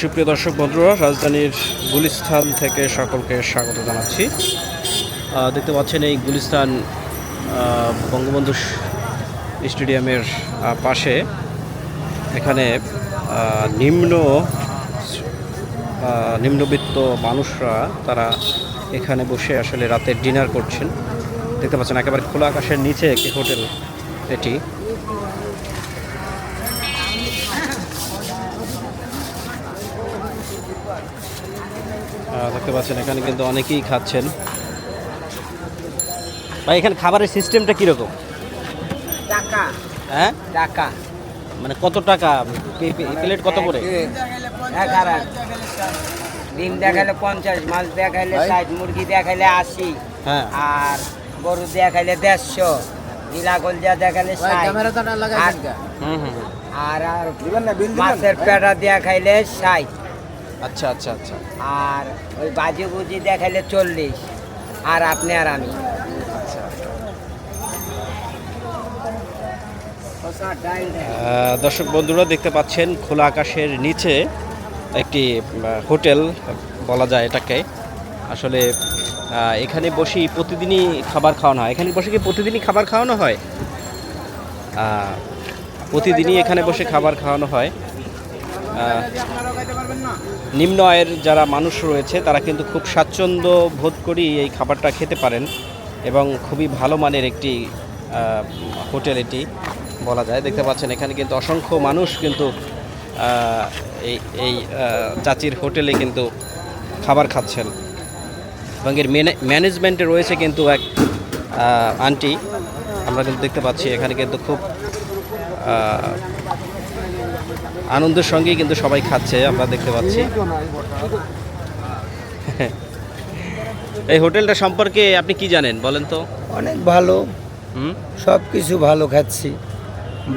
সুপ্রিয় দর্শক বন্ধুরা রাজধানীর গুলিস্তান থেকে সকলকে স্বাগত জানাচ্ছি। দেখতে পাচ্ছেন এই গুলিস্তান আহ, বঙ্গবন্ধু স্টেডিয়ামের পাশে। এখানে নিম্ন নিম্নবিত্ত মানুষরা তারা এখানে বসে আসলে রাতের ডিনার করছেন। দেখতে পাচ্ছেন একেবারে খোলা আকাশের নিচে একটি হোটেল এটি। দেখতে পাচ্ছেন এখানে কিন্তু অনেকেই খাচ্ছেন। ভাই এখানে খাবারের সিস্টেমটা কীরকম? টাকা। হ্যাঁ? টাকা। মানে কত টাকা? প্লেট কত করে? ডিম দেখাইলে পঞ্চাশ মাছ দেখাইলে ষাট মুরগি দেখাইলে আশি। হ্যাঁ। আর গরু দেখাইলে দেড়শো। গিলা গলজা দেখাইলে। আর আর মাছের পেটা দেখাইলে ষাট। আচ্ছা আচ্ছা আচ্ছা। আর ওই বাজে বুজি দেখাইলে চল্লিশ। আর আপনি আর আমি। আচ্ছা। দর্শক বন্ধুরা দেখতে পাচ্ছেন খোলা আকাশের নিচে একটি হোটেল বলা যায় এটাকে। আসলে এখানে বসেই প্রতিদিনই খাবার খাওয়ানো হয়। এখানে বসে কি প্রতিদিনই খাবার খাওয়ানো হয়? প্রতিদিনই এখানে বসে খাবার খাওয়ানো হয়। নিম্ন আয়ের যারা মানুষ রয়েছে, তারা কিন্তু খুব স্বাচ্ছন্দ্য বোধ করেই এই খাবারটা খেতে পারেন এবং খুবই ভালো মানের একটি হোটেল এটি বলা যায়। দেখতে পাচ্ছেন এখানে কিন্তু অসংখ্য মানুষ কিন্তু এই এই চাচির হোটেলে কিন্তু খাবার খাচ্ছেন। এবং এর ম্যানেজমেন্টে রয়েছে কিন্তু এক আন্টি। আমরা কিন্তু দেখতে পাচ্ছি এখানে কিন্তু খুব আনন্দের সঙ্গেই কিন্তু সবাই খাচ্ছে আমরা দেখতে পাচ্ছি। এই হোটেলটা সম্পর্কে আপনি কি জানেন বলেন তো? অনেক ভালো। হুম? সব কিছু ভালো খাচ্ছি।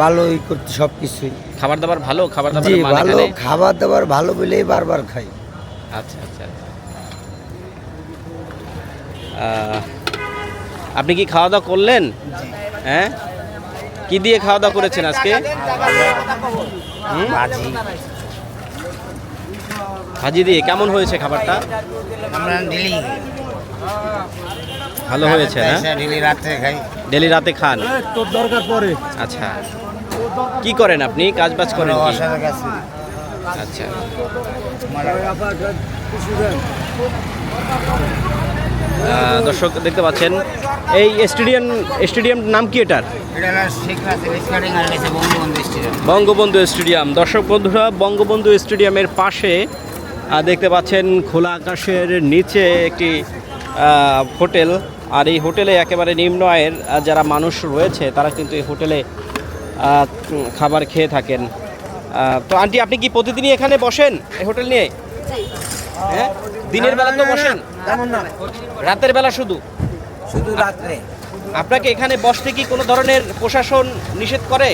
ভালোই করছি সব কিছুই খাবার দাবার ভালো খাবার দাবার ভালো। খাবার দাবার ভালো বলেই বারবার খাই। আচ্ছা আচ্ছা আচ্ছা। আপনি কি খাওয়া দাওয়া করলেন হ্যাঁ? কি দিয়ে খাওয়া দাওয়া করেছেন আজকে? ভাজি। দিয়ে। কেমন হয়েছে খাবারটা? ভালো হয়েছে না? ডেলি রাতে খান? দরকার আচ্ছা। কি করেন আপনি? কাজ বাজ করেন আচ্ছা। দর্শক দেখতে পাচ্ছেন এই স্টেডিয়াম স্টেডিয়াম নাম কি এটার? বঙ্গবন্ধু স্টেডিয়াম। বঙ্গবন্ধু স্টেডিয়াম। দর্শক বন্ধুরা বঙ্গবন্ধু স্টেডিয়ামের পাশে আহ, দেখতে পাচ্ছেন খোলা আকাশের নিচে একটি আহ, হোটেল। আর এই হোটেলে একেবারে নিম্ন আয়ের যারা মানুষ রয়েছে তারা কিন্তু এই হোটেলে আহ, খাবার খেয়ে থাকেন। তো আন্টি আপনি কি প্রতিদিনই এখানে বসেন এই হোটেল নিয়ে? হ্যাঁ? দিনের বেলা তো বসেন। রাতের বেলা শুধু? শুধু রাত্রে। আপনাকে এখানে বসতে কি কোনো ধরনের প্রশাসন নিষেধ করে?